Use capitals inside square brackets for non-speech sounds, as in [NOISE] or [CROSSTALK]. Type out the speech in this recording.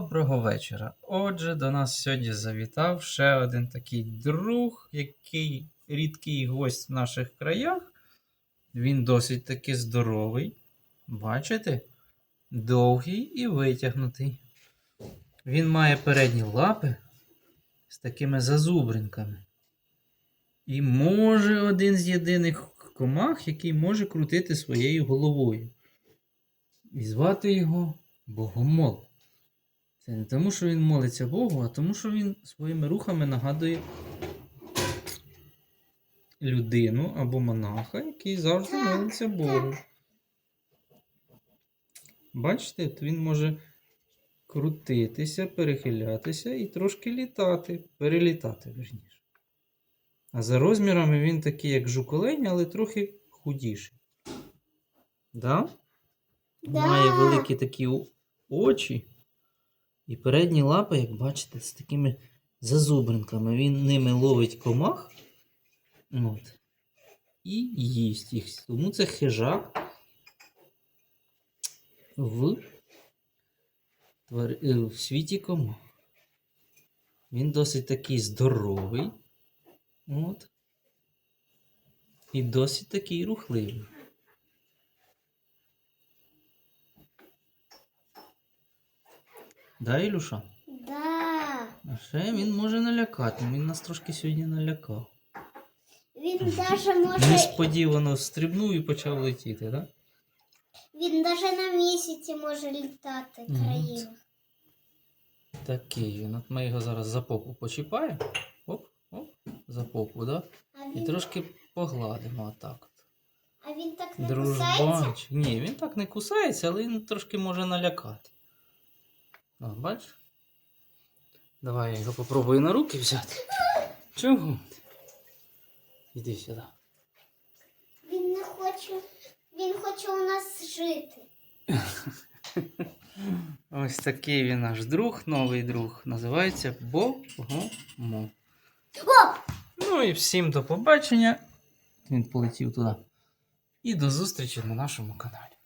Доброго вечора. Отже, до нас сьогодні завітав ще один такий друг, який рідкий гость в наших краях. Він досить таки здоровий. Бачите? Довгий і витягнутий. Він має передні лапи з такими зазубринками. І може один з єдиних комах, який може крутити своєю головою. І звати його Богомол. Це не тому, що він молиться Богу, а тому, що він своїми рухами нагадує людину або монаха, який завжди молиться Богу. Бачите, от він може крутитися, перехилятися і трошки літати, перелітати, верніше. А за розмірами він такий, як жуколень, але трохи худіший. Да? Да. Має великі такі очі. І передні лапи, як бачите, з такими зазубринками. Він ними ловить комах. От. І їсть їх. Тому це хижак в, е, в світі комах. Він досить такий здоровий. От. І досить такий рухливий. Да, Ілюша? Да. А ще він може налякати. Він нас трошки сьогодні налякав. Він даже може. Несподівано стрибнув і почав летіти, так? Він даже на місяці може літати Мгм. країну. Такий він. От ми його зараз за попу почіпаємо. Оп, оп, за попу, да? А І трошки погладимо отак. от. а він так не кусається. Дружбанчик. Ні, він так не кусається, але він трошки може налякати. О, бачиш? Давай я його попробую на руки взяти. Чого? Іди сюди. Він не хоче. Він хоче у нас жити. [LAUGHS] Ось такий він наш друг, новий друг. Називається Богомол. О! Ну і всім до побачення. Він полетів туди. І до зустрічі на нашому каналі.